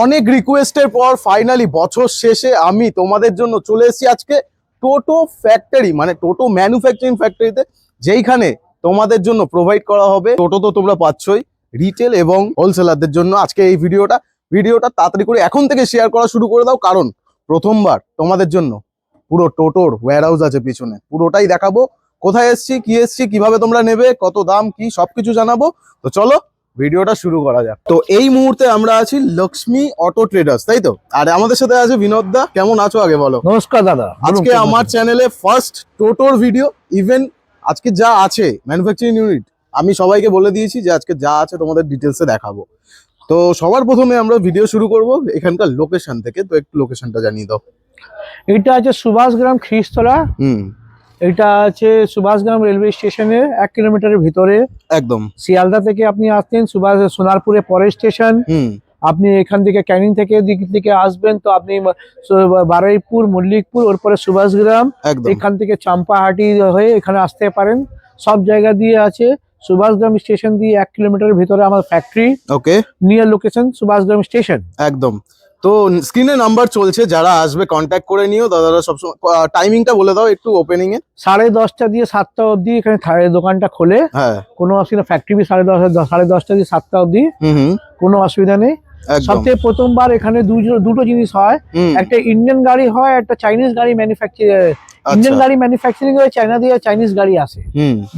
অনেক রিকোয়েস্টের পর ফাইনালি বছর শেষে আমি তোমাদের জন্য চলে এসেছি আজকে টোটো ফ্যাক্টরি মানে টোটো ম্যানুফ্যাকচারিং ফ্যাক্টরিতে যেইখানে তোমাদের জন্য প্রোভাইড করা হবে। টোটো তো তোমরা পাচ্ছই রিটেল এবং হোলসেলারদের জন্য আজকে এই ভিডিওটা। ভিডিওটা তাড়াতাড়ি করে এখন থেকে শেয়ার করা শুরু করে দাও, কারণ প্রথমবার তোমাদের জন্য পুরো টোটোর ওয়্যার হাউস আছে পিছনে। পুরোটাই দেখাবো, কোথায় এসছি, কি এসছি, কীভাবে তোমরা নেবে, কত দাম, কি সবকিছু জানাব। তো চলো ভিডিওটা শুরু করা যাক। তো এই মুহূর্তে আমরা আছি লক্ষ্মী অটো ট্রেডার্স তাই তো? আর আমাদের সাথে আছে বিনোদ দা কেমন আছো আগে বলো? নমস্কার দাদা আজকে আমার চ্যানেলে ফার্স্ট টোটোর ভিডিও ইভেন আজকে যা আছে ম্যানুফ্যাকচারিং ইউনিট আমি সবাইকে বলে দিয়েছি যে আজকে যা আছে তোমাদের ডিটেলসে দেখাবো। তো সবার প্রথমে আমরা ভিডিও শুরু করব এখানকার লোকেশন থেকে তো একটু লোকেশনটা জানিয়ে দাও। এটা আছে সুভাষগ্রাম খ্রিস্তলা হুম। এটা আছে সুভাষগ্রাম রেলওয়ে স্টেশনের এক কিলোমিটারের ভিতরে। একদম। শিয়ালদা থেকে আপনি আসতেন সুভাষ সোনারপুরে পরের স্টেশন। আপনি এখান থেকে ক্যানিং থেকে দিক থেকে আসবেন তো আপনি বারুইপুর মল্লিকপুর ওর পরে সুভাষগ্রাম। এখান থেকে চাম্পাহাটি হয়ে এখানে আসতে পারেন। সব জায়গা দিয়ে আছে সুভাষগ্রাম স্টেশন দিয়ে এক কিলোমিটারের ভিতরে আমার factory okay near location Subhashgram station. একদম। তো স্ক্রিনে নাম্বার চলছে যারা আসবে কন্ট্যাক্ট করে নিও। দাদারা সবসময় টাইমিংটা বলে দাও একটু ওপেনিং এ। সাড়ে দশটা দিয়ে সাতটা অবধি এখানে দোকানটা খোলে। হ্যাঁ। কোনো অসুবিধা ফ্যাক্টরি সাড়ে দশ সাড়ে দশটা দিয়ে সাতটা অবধি। কোনো অসুবিধা নেই। সবচেয়ে প্রথমবার এখানে দুটো জিনিস হয়। একটা ইন্ডিয়ান গাড়ি হয় একটা চাইনিজ গাড়ি ম্যানুফ্যাকচার ইন্ডিয়ান আচ্ছা। গাড়ি ম্যানুফ্যাকচারিং হয়ে চাইনা দিয়ে চাইনিজ গাড়ি আসে।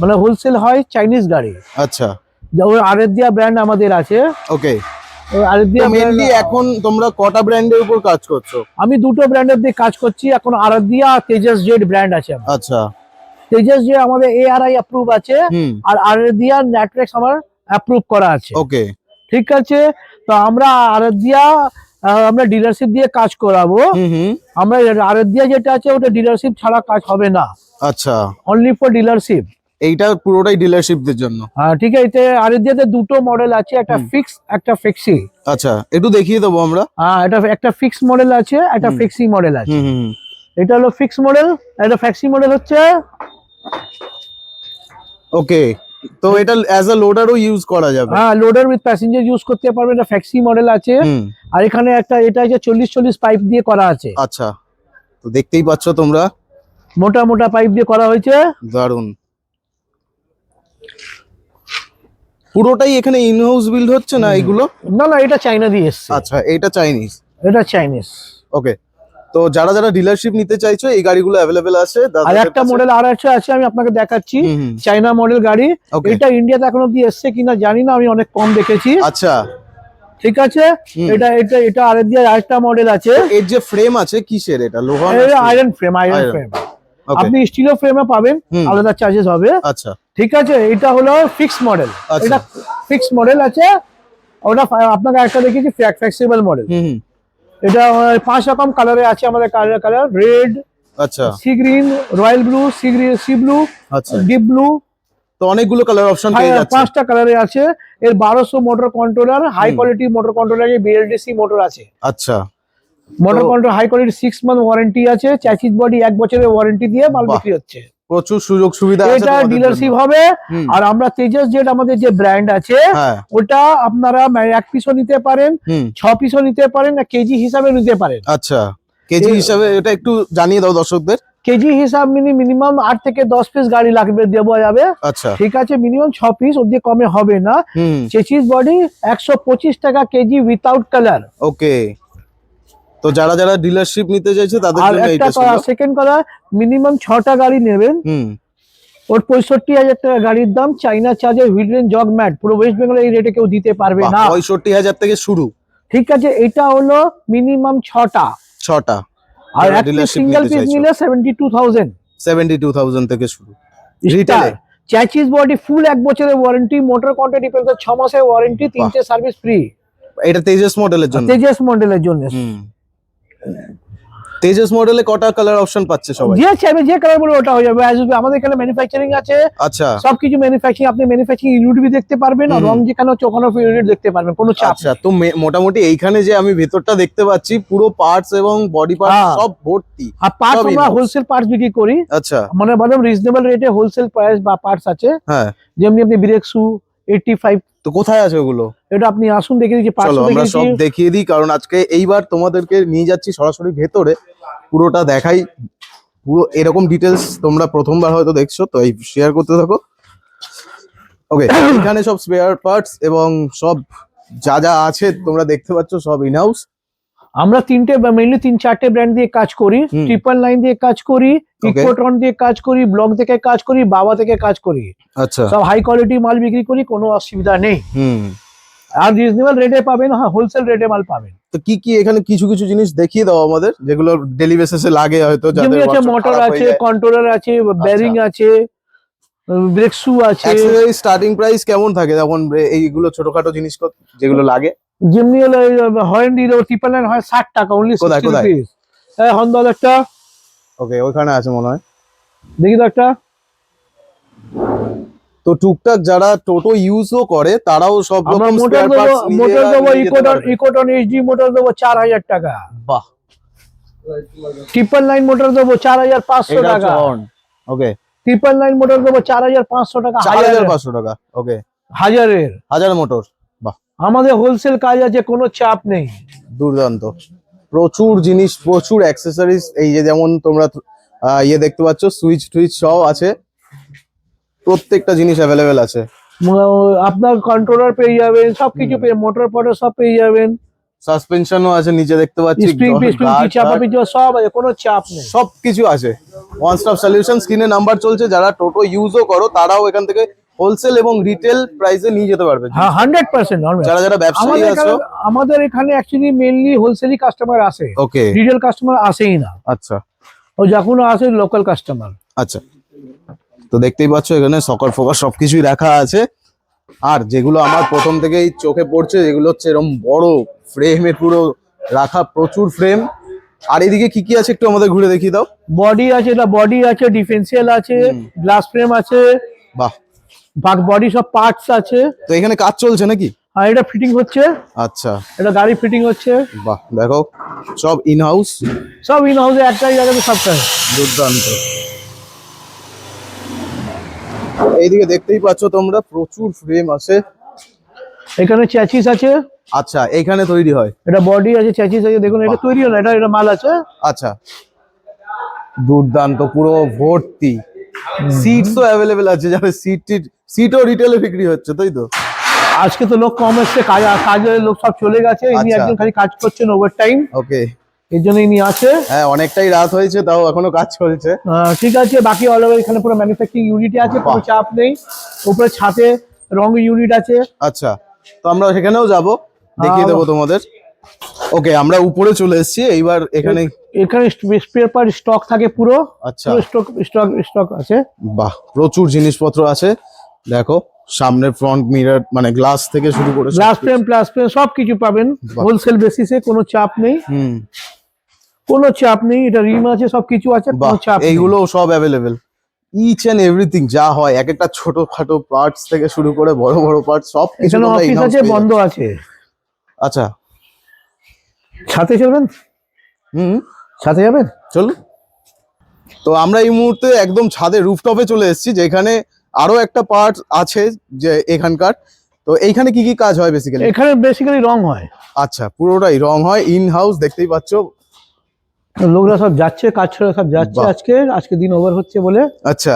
মানে হোলসেল হয় চাইনিজ গাড়ি। আচ্ছা। ওই আরেদিয়া ব্র্যান্ড আমাদের আছে। ওকে মেনলি এখন তোমরা কটা ব্র্যান্ডের উপর কাজ করছ? আমি দুটো ব্র্যান্ডের দিয়ে কাজ করছি এখন আরাধ্যিয়া আর তেজাস জেড ব্র্যান্ড আছে। আচ্ছা। তেজাস জেড আমাদের এআরআই অ্যাপ্রুভ আছে আর আরাধ্যিয়া ন্যাট্রেক্স আমার অ্যাপ্রুভ করা আছে। ওকে। ঠিক আছে? তো আমরা আহ, আমরা ডিলারশিপ দিয়ে কাজ করাবো। আমরা আরাধ্যিয়া যেটা আছে ওটা ডিলারশিপ ছাড়া কাজ হবে না। আচ্ছা। অনলি ফর ডিলারশিপ এইটা পুরোটাই ডিলারশিপদের জন্য। হ্যাঁ ঠিক আছে এতে আরাধ্যাতে দুটো মডেল আছে একটা। ফিক্স একটা ফ্লেক্সি আচ্ছা একটু দেখিয়ে দেবো আমরা। হ্যাঁ এটা একটা ফিক্স মডেল আছে একটা হুম। ফ্লেক্সি মডেল আছে। এটা হলো ফিক্স মডেল এটা ফ্লেক্সি মডেল হচ্ছে ওকে তো এটা অ্যাজ আ লোডারও ইউজ করা যাবে। হ্যাঁ লোডার উইথ প্যাসেঞ্জার ইউজ করতে পারবে এটা ফ্লেক্সি মডেল আছে। আর এখানে একটা এটা আছে চল্লিশ চল্লিশ পাইপ দিয়ে করা আছে। আচ্ছা তো দেখতেই পাচ্ছ তোমরা। মোটা মোটা পাইপ দিয়ে করা হয়েছে। দারুণ পুরোটাই এখানে ইনহাউস বিল্ড হচ্ছে না। এগুলো? না না এটা চাইনা দিয়ে এসছে। আচ্ছা এটা চাইনিজ এটা চাইনিজ ওকে তো যারা যারা ডিলারশিপ নিতে চাইছো এই গাড়িগুলো অ্যাভেলেবেল আছে আর একটা মডেল আর আছে আছে আমি আপনাকে দেখাচ্ছি। চাইনা মডেল গাড়ি। এটা ইন্ডিয়াতে এখন অব্দি এসছে কিনা জানি না আমি অনেক কম দেখেছি। আচ্ছা। ঠিক আছে? এটা এটা এটা আর দিয়ে আরেকটা মডেল আছে। এর যে ফ্রেম আছে কিসের এটা? লোহা আয়রন ফ্রেম আয়রন ফ্রেম আপনি স্টিলও ফ্রেমে পাবেন আলাদা চার্জেস হবে। আচ্ছা। ঠিক আছে এটা হলো ফিক্স মডেল আচ্ছা। এটা ফিক্স মডেল আছে। ওটা আপনাকে একটা দেখিয়েছি ফ্লেক্সিবল মডেল এটা পাঁচ রকম কালারে আছে আমাদের কালার কালার রেড আচ্ছা। Sea green royal blue sea green sea blue আচ্ছা। ডিপ ব্লু তো অনেকগুলো কালার অপশন পেয়ে যাচ্ছে পাঁচটা কালারে আছে। এর বারোশো motor controller high quality motor controller BLDC motor আছে। আচ্ছা। Motor control high quality six month warranty আছে চ্যাচিস বডি এক বছরের ওয়ারেন্টি দিয়ে মাল বিক্রি হচ্ছে। প্রচুর সুযোগ সুবিধা এটা ডিলারশিপ হবে। আর আমরা তেজাস জেট আমাদের যে ব্র্যান্ড আছে হ্যাঁ। ওটা আপনারা এক পিসও নিতে পারেন ছ পিসও নিতে পারেন না কেজি হিসাবে নিতে পারেন। আচ্ছা। কেজি হিসাবে এটা একটু জানিয়ে দাও দর্শকদের। কেজি হিসাব মিনি মিনিমাম আট থেকে দশ পিস গাড়ি লাগবে দেওয়া যাবে। আচ্ছা। ঠিক আছে মিনিমাম ছ পিস ওর কমে হবে না। চেচিস বডি একশো পঁচিশ টাকা কেজি উইথাউট কালার ওকে তো যারা যারা ডিলারশিপ নিতে চাইছে তাদের জন্য একটা এটা সেকেন্ড কথা মিনিমাম ছটা গাড়ি নেবেন। হুম। ওর পঁয়ষট্টি হাজার টাকা গাড়ির দাম চাইনা চার্জের হুইডেন জগ ম্যাট পুরো ওয়েস্ট বেঙ্গলে এই রেটে কেউ দিতে পারবে না। পঁয়ষট্টি হাজার থেকে শুরু। ঠিক আছে এটা হলো মিনিমাম ছটা। ছটা। আর সিঙ্গেল পিস নিলে seventy two thousand seventy two thousand থেকে শুরু। এ? চ্যাচিস বডি ফুল এক বছরের ওয়ারেন্টি মোটর কন্ট্রাক্ট ডিপেন্ড ছ মাসের ওয়ারেন্টি তিনটে সার্ভিস ফ্রি এটা তেজস মডেলের জন্য। তেজাস মডেলের জন্য। হুম। তেজস মডেলে কটা কালার অপশন পাচ্ছে সবাই? যে চাইবে যে কালার বলে ওটা হয়ে যাবে। আমাদের এখানে ম্যানুফ্যাকচারিং আছে। আচ্ছা। সবকিছু ম্যানুফ্যাকচারিং আপনি ম্যানুফ্যাকচারিং ইউনিট বি দেখতে পারবেন আর রং যেখানে হচ্ছে ওখানে ইউনিট দেখতে পারবেন কোনো চাপ আচ্ছা তো মোটামুটি এইখানে যে আমি ভেতরটা দেখতে পাচ্ছি পুরো পার্টস এবং বডি পার্টস হ্যাঁ। সব ভর্তি। আর পার্টস আমরা হোলসেল পার্টস বিক্রি করি। আচ্ছা। মানে বললাম রিজনেবল রেটে হোলসেল প্রাইস বা পার্টস আছে। হ্যাঁ। যেমনি আপনি ব্রেক শু এইটটি ফাইভ তো কোথায় আছে ওগুলো? এটা আপনি আসুন দেখে দিচ্ছি চলো আমরা সব দেখিয়ে দিই কারণ আজকে এইবার তোমাদেরকে নিয়ে যাচ্ছি সরাসরি ভেতরে। পুরোটা দেখাই পুরো এরকম ডিটেলস তোমরা প্রথমবার হয়তো দেখছ তো এই শেয়ার করতে থাকো। ওকে এখানে সব স্পেয়ার পার্টস এবং সব যা যা আছে তোমরা দেখতে পাচ্ছ সব ইন হাউস আমরা তিনটে মেনলি তিন চারটে ব্র্যান্ড দিয়ে কাজ করি। ট্রিপল লাইন দিয়ে কাজ করি. ইকোট্রন দিয়ে কাজ করি ব্লক থেকে কাজ করি বাবা থেকে কাজ করি। আচ্ছা। সব হাই কোয়ালিটি মাল বিক্রি করি কোনো অসুবিধা নেই। হুম। আর রিজনেবল রেটে পাবেন হ্যাঁ হোলসেল রেটে মাল পাবেন। তো কি কি এখানে কিছু কিছু জিনিস দেখিয়ে দাও আমাদের যেগুলো ডেলি বেসিসে লাগে হয়তো যেমনি যাদের আছে মোটর আছে কন্ট্রোলার আছে ব্যারিং আছে ব্রেক শু আছে। স্টার্টিং প্রাইস কেমন থাকে? যখন এইগুলো ছোটখাটো জিনিস যেগুলো লাগে? যেমনি হলো হরেন দেবো ট্রিপল লাইন হয় ষাট টাকা অনলি কোথায়, কোথায়? হ্যাঁ হন্দা একটা। ওকে ওখানে আছে মনে হয়। দেখি তো একটা। তো টুকটাক যারা টোটো ইউজও করে তারাও সব রকম মোটর দেবো মোটর দেবো ইকোটন ইকোটন এইচডি মোটর দেবো চার হাজার টাকা। বাহ। ট্রিপল লাইন মোটর দেবো চার হাজার পাঁচশো টাকা। ওকে ট্রিপল লাইন মোটর দেবো চার হাজার পাঁচশো টাকা। চার হাজার পাঁচশো টাকা। ওকে হাজারের। হাজার মোটর বাহ। আমাদের হোলসেল কাজ আছে কোনো চাপ নেই। দুর্দান্ত। প্রচুর জিনিস প্রচুর অ্যাক্সেসরিজ এই যে যেমন তোমরা ইয়ে দেখতে পাচ্ছ সুইচ টুইচ সব আছে। প্রত্যেকটা জিনিস অ্যাভেলেবেল আছে। আপনার কন্ট্রোলার পেয়ে যাবেন সবকিছু পেয়ে মোটর ফটোর সব পেয়ে যাবেন। সাসপেনশনও আছে নিচে দেখতে পাচ্ছি স্প্রিং guard, চাপা guard, পিছু সব আছে কোনো চাপ নেই। সবকিছু আছে। ওয়ান স্টপ সলিউশন স্ক্রিনে নাম্বার চলছে যারা টোটো ইউজও করো তারাও এখান থেকে হোলসেল এবং রিটেল প্রাইসে নিয়ে যেতে পারবে। হ্যাঁ হান্ড্রেড পার্সেন্ট যারা যারা ব্যবসায়ী আছো আমাদের এখানে অ্যাকচুয়ালি মেনলি হোলসেলই কাস্টমার আসে। ওকে রিটেল কাস্টমার আসেই না। আচ্ছা। ও যখন আসে লোকাল কাস্টমার আচ্ছা। তো দেখতেই পাচ্ছ এখানে সকার ফকার সবকিছুই রাখা আছে। আর যেগুলো আমার প্রথম থেকেই চোখে পড়ছে যেগুলো হচ্ছে এরকম বড় ফ্রেমে পুরো রাখা প্রচুর ফ্রেম আর এদিকে কি কি আছে একটু আমাদের ঘুরে দেখিয়ে দাও। বডি আছে এটা বডি আছে ডিফেন্সিয়াল আছে। গ্লাস ফ্রেম আছে। বাহ। বাক বডি সব পার্টস আছে। তো এখানে কাজ চলছে নাকি? আর এটা ফিটিং হচ্ছে। আচ্ছা। এটা গাড়ি ফিটিং হচ্ছে। বাহ দেখো সব ইন হাউস সব ইন হাউসে একটাই জায়গাতে সবটাই। দুর্দান্ত। এইদিকে দেখতেই পাচ্ছ তোমরা প্রচুর ফ্রেম আছে। এখানে চ্যাচিস আছে। আচ্ছা এইখানে তৈরি হয়। এটা বডি আছে চ্যাচিস আছে দেখুন এটা তৈরি না এটা এটা মাল আছে। আচ্ছা। দুর্দান্ত পুরো ভর্তি। সিটসও অ্যাভেলেবেল আছে যাবে সিট সিটও রিটেলে বিক্রি হচ্ছে তাই তো? আজকে তো লোক কম এসছে কাজ কাজের লোক সব চলে গেছে ইনি আচ্ছা। একজন খালি কাজ করছেন ওভার টাইম ওকে এর জন্য ইনি আছে হ্যাঁ অনেকটাই রাত হয়েছে তাও এখনও কাজ চলছে। ঠিক আছে বাকি অল ওভার এখানে পুরো ম্যানুফ্যাকচারিং ইউনিটে আছে কোনো চাপ নেই। উপরে ছাদে রং ইউনিট আছে। আচ্ছা তো আমরা সেখানেও যাব দেখিয়ে দেবো তোমাদের। ওকে আমরা উপরে চলে এসেছি এইবার এখানে এখানে স্পেয়ার স্টক থাকে পুরো। আচ্ছা। স্টক স্টক স্টক আছে। বাহ প্রচুর জিনিসপত্র আছে। দেখো সামনের ফ্রন্ট মিরর মানে গ্লাস থেকে শুরু করে গ্লাস ফ্রেম প্লাস ফ্রেম সব কিছু পাবেন। হোলসেল বেসিসে কোনো চাপ নেই। হুম। কোনো চাপ নেই এটা রিম আছে সব কিছু আছে কোনো চাপ নেই। এইগুলো সব অ্যাভেলেবেল ইচ এন্ড এভরিথিং যা হয় এক একটা ছোট খাটো পার্টস থেকে শুরু করে বড় বড় পার্টস সব কিছু এখানে অফিস আছে বন্ধ আছে। আচ্ছা। সাথে চলবেন? হুম সাথে যাবেন? চল তো আমরা এই মুহূর্তে একদম ছাদে রুফটপে চলে এসেছি যেখানে আরও একটা পার্ট আছে যে এখানকার। তো এইখানে কি কি কাজ হয় বেসিক্যালি এখানে বেসিক্যালি রং হয়। আচ্ছা পুরোটাই রং হয় ইন হাউস দেখতেই পাচ্ছ। লোকরা সব যাচ্ছে কাজ ছেড়ে সব যাচ্ছে আজকে আজকে দিন ওভার হচ্ছে বলে। আচ্ছা।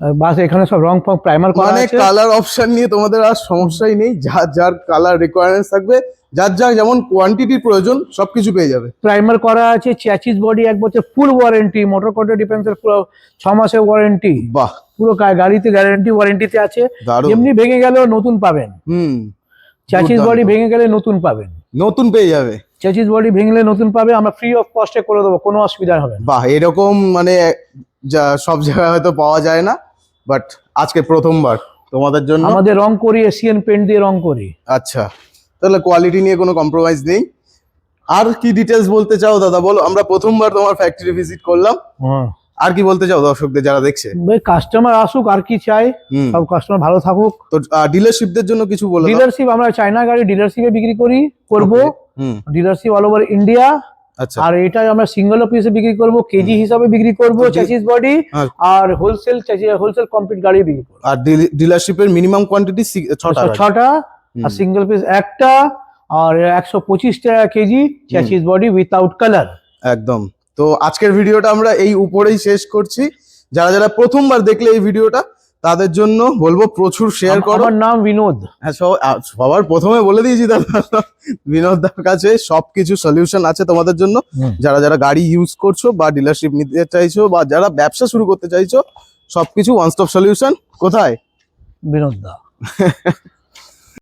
বাস এখানে সব রং ফং প্রাইমার করা মানে আছে। কালার অপশন নিয়ে তোমাদের আর সমস্যাই নেই। যার যার কালার রিকোয়ারমেন্টস থাকবে যার যার যেমন কোয়ান্টিটির প্রয়োজন সবকিছু পেয়ে যাবে। প্রাইমার করা আছে চ্যাচিস বডি এক বছর ফুল ওয়ারেন্টি মোটর কন্ট্রোল ডিফেন্সের পুরো ছ মাসের ওয়ারেন্টি বাহ। পুরো গাড়িতে গ্যারান্টি ওয়ারেন্টিতে আছে। এমনি ভেঙে গেলেও নতুন পাবেন। হুম। চ্যাচিস বডি ভেঙে গেলে নতুন পাবেন। নতুন পেয়ে যাবে। চ্যাচিস বডি ভেঙলে নতুন পাবে আমরা ফ্রি অফ কস্টে করে দেবো কোনো অসুবিধা হবে না। বাহ এরকম মানে যা সব জায়গায় হয়তো পাওয়া যায় না বাট আজকে প্রথমবার তোমাদের জন্য। আমাদের রং করি এশিয়ান পেন্ট দিয়ে রং করি। আচ্ছা তাহলে কোয়ালিটি নিয়ে কোনো কম্প্রোমাইজ নেই। আর কি ডিটেলস বলতে চাও দাদা বলো আমরা প্রথমবার তোমার ফ্যাক্টরি ভিজিট করলাম। আর কি বলতে চাও দর্শকদের যারা দেখছে? কাস্টমার আসুক আর কি চাই সব কাস্টমার ভালো থাকুক। তো ডিলারশিপদের জন্য কিছু বলে ডিলারশিপ আমরা চায়না গাড়ি ডিলারশিপে বিক্রি করি করব। ডিলারশিপ অল ওভার ইন্ডিয়া আর এটা আমরা সিঙ্গেল পিসে বিক্রি করব কেজি হিসাবে বিক্রি করব চ্যাচিস বডি আর- হোলসেল হোলসেল কমপ্লিট গাড়ি বিক্রি করব। আর ডিলারশিপের মিনিমাম কোয়ান্টিটি ছটা right? ছটা আর সিঙ্গেল পিস একটা আর একশো পঁচিশ টাকা KG chassis body without colour একদম। তো আজকের ভিডিওটা আমরা এই উপরেই শেষ করছি। যারা যারা প্রথমবার দেখলে এই ভিডিওটা তাদের জন্য বলব প্রচুর শেয়ার করো। আমার নাম বিনোদ। হ্যাঁ সবার প্রথমে বলে দিয়েছি দাদা বিনোদ দার কাছে সবকিছু সলিউশন আছে তোমাদের জন্য। যারা যারা গাড়ি ইউজ করছ বা ডিলারশিপ নিতে চাইছো বা যারা ব্যবসা শুরু করতে চাইছো সবকিছু ওয়ান স্টপ সলিউশন কোথায়? বিনোদ দা